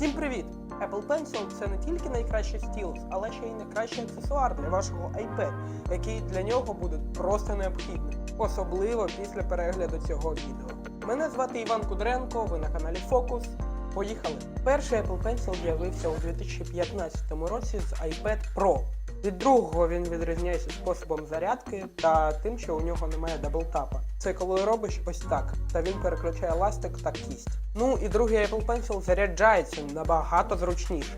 Всім привіт! Apple Pencil це не тільки найкращий стілус, але ще й найкращий аксесуар для вашого iPad, який для нього буде просто необхідним, особливо після перегляду цього відео. Мене звати Іван Кудренко, ви на каналі Focus. Поїхали! Перший Apple Pencil з'явився у 2015 році з iPad Pro. Від другого він відрізняється способом зарядки та тим, що у нього немає даблтапа. Це коли робиш ось так, та він переключає ластик та кість. Ну і другий Apple Pencil заряджається набагато зручніше.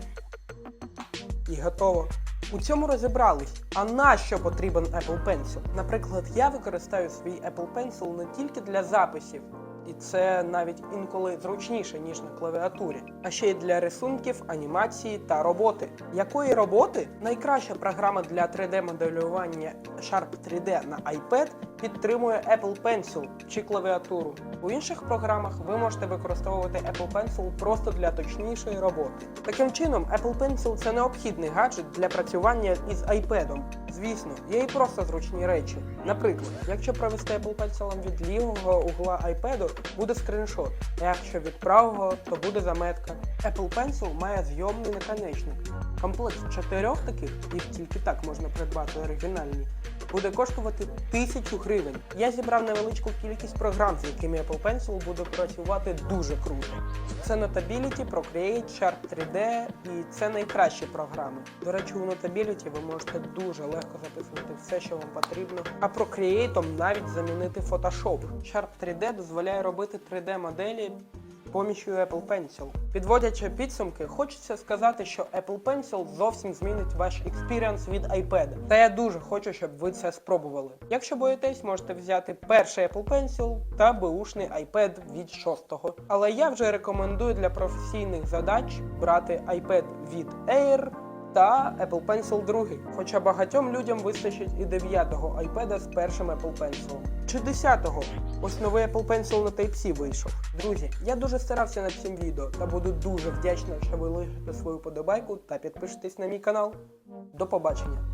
І готово. У цьому розібрались. А на що потрібен Apple Pencil? Наприклад, я використаю свій Apple Pencil не тільки для записів, і це навіть інколи зручніше, ніж на клавіатурі, а ще й для рисунків, анімації та роботи. Якої роботи найкраща програма для 3D-моделювання Sharp 3D на iPad підтримує Apple Pencil чи клавіатуру. У інших програмах ви можете використовувати Apple Pencil просто для точнішої роботи. Таким чином, Apple Pencil це необхідний гаджет для працювання із iPad. Звісно, є і просто зручні речі. Наприклад, якщо провести Apple Pencil від лівого угла iPad, буде скріншот, а якщо від правого, то буде заметка. Apple Pencil має зйомний наконечник. Комплект чотирьох таких, їх тільки так можна придбати оригінальні, буде коштувати тисячу гривень. Я зібрав невеличку кількість програм, з якими Apple Pencil буде працювати дуже круто. Це Notability, Procreate, Sharp 3D і це найкращі програми. До речі, у Notability ви можете дуже легко записувати все, що вам потрібно, а Procreate навіть замінити Photoshop. Sharp 3D дозволяє робити 3D-моделі помічю Apple Pencil. Підводячи підсумки, хочеться сказати, що Apple Pencil зовсім змінить ваш експіріанс від iPad. Та я дуже хочу, щоб ви це спробували. Якщо боїтесь, можете взяти перший Apple Pencil та беушний iPad від 6-го. Але я вже рекомендую для професійних задач брати iPad від Air та Apple Pencil 2. Хоча багатьом людям вистачить і 9-го iPad з першим Apple Pencil. Чи 10-го? Ось новий Apple Pencil на Type-C вийшов. Друзі, я дуже старався над цим відео та буду дуже вдячна, що ви лишите свою подобайку та підпишетесь на мій канал. До побачення!